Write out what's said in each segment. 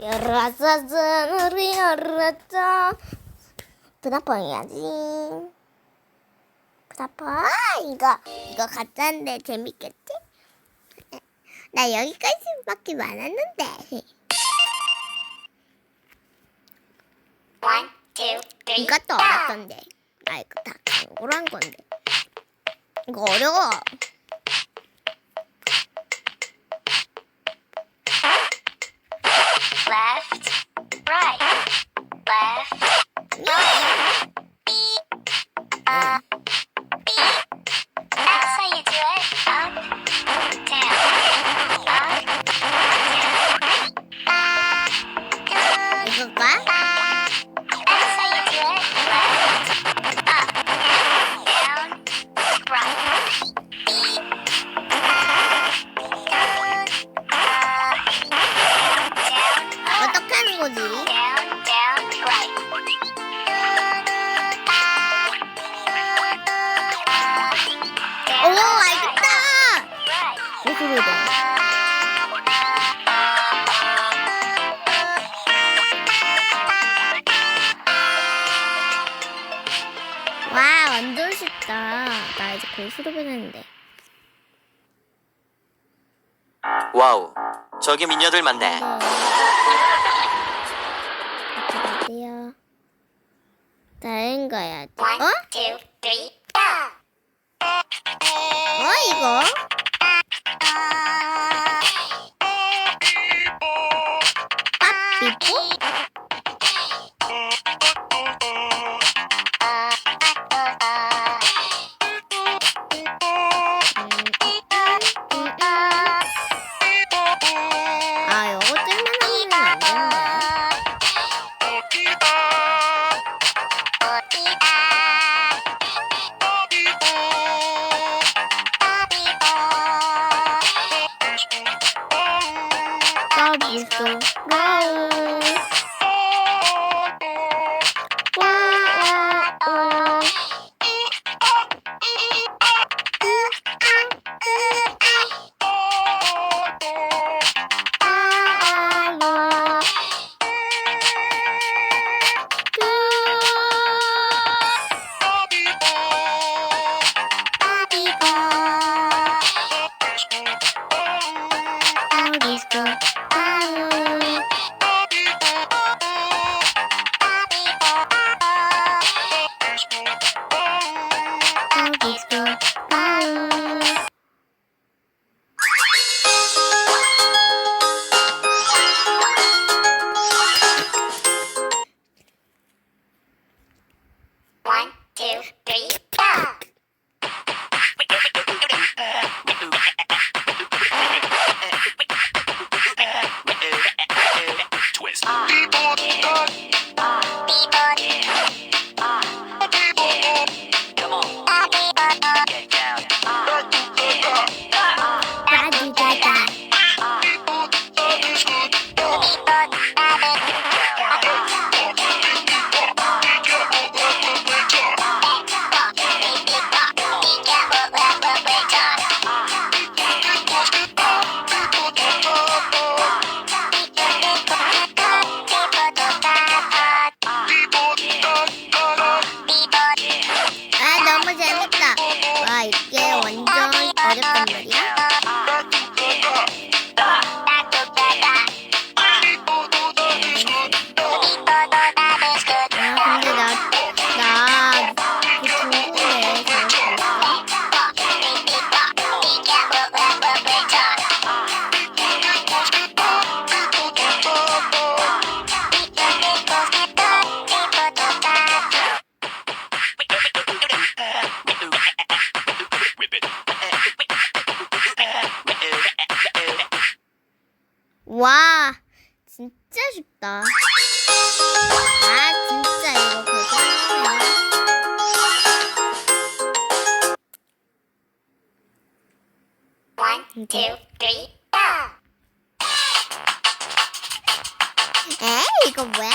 열었어 우리 열었어 분화펑 해야지. 분화펑 이거 이거 가짜인데 재밌겠지? 나 여기까지밖에 많았는데. One, two, three, 이것도. 어렵던데. 아 이거 다 강고란 건데. 이거 어려워 와우, 저기 미녀들 많네. 어떻게 돼요? 다른 One, 어? two, three, go. 어 이거? 더블 와 진짜 쉽다. 아 진짜 이거 거짓말이야 One, two, three, go. 에이 이거 뭐야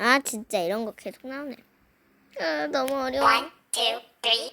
아 진짜 이런 거 계속 나오네. 아, 너무 어려워. One, two, three,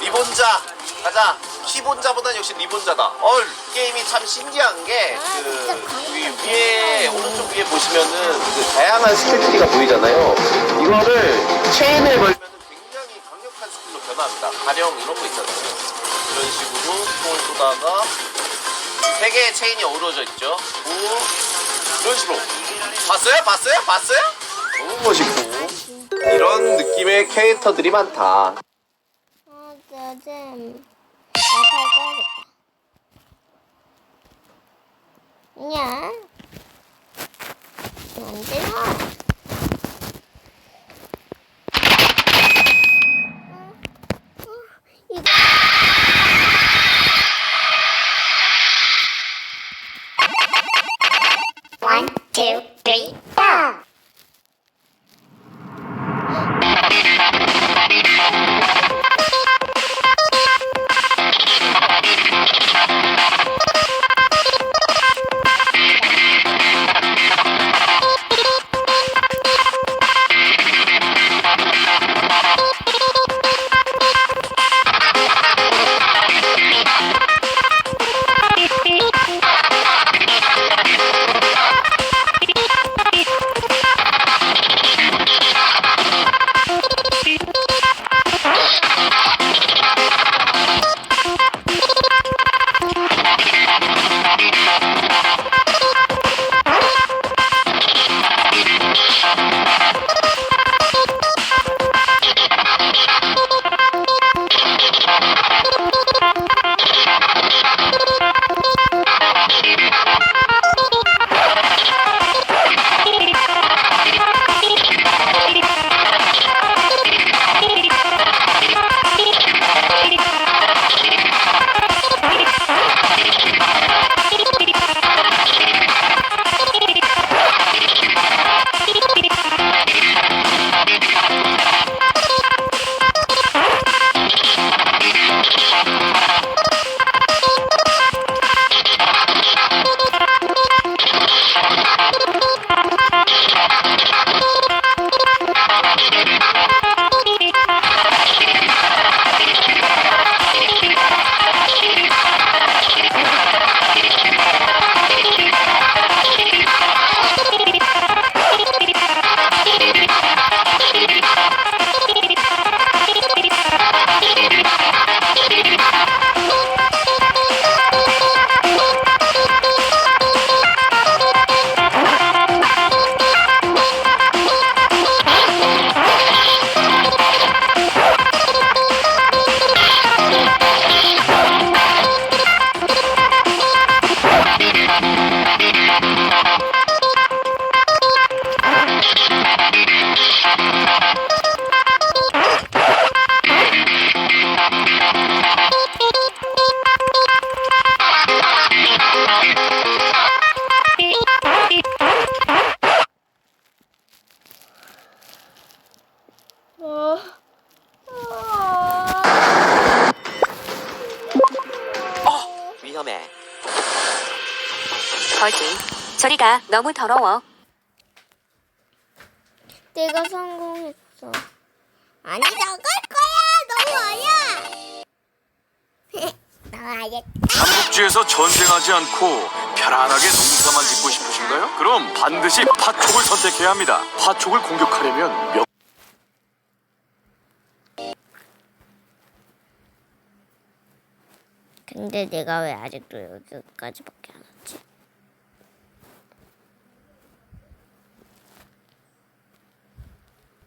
리본자 가자. 키본자보다는 역시 리본자다. 어 게임이 참 신기한 게 그 위에 오른쪽 위에 보시면은 그 다양한 스킬트리가 보이잖아요. 이거를 체인에 걸면 굉장히 강력한 스킬로 변합니다. 가령 이런 거 있잖아요. 이런 식으로 총을 쏘다가 세 개의 체인이 어우러져 있죠. 오 이런 식으로. 봤어요? 봤어요? 봤어요 너무 멋있고 이런 느낌의 캐릭터들이 많다 어, 요즘 꺼야겠다. 야. 어, 어, 이거 One, two, three, go! Thank you. 위험해 거기. 저리가 너무 더러워. 내가 성공했어. 아니 나갈 거야. 너무 어려. 나와야겠다. 삼국지에서 전쟁하지 않고 편안하게 농사만 짓고 싶으신가요? 그럼 반드시 파촉을 선택해야 합니다. 파촉을 공격하려면 몇 근데 내가 왜 아직도 여기까지밖에 안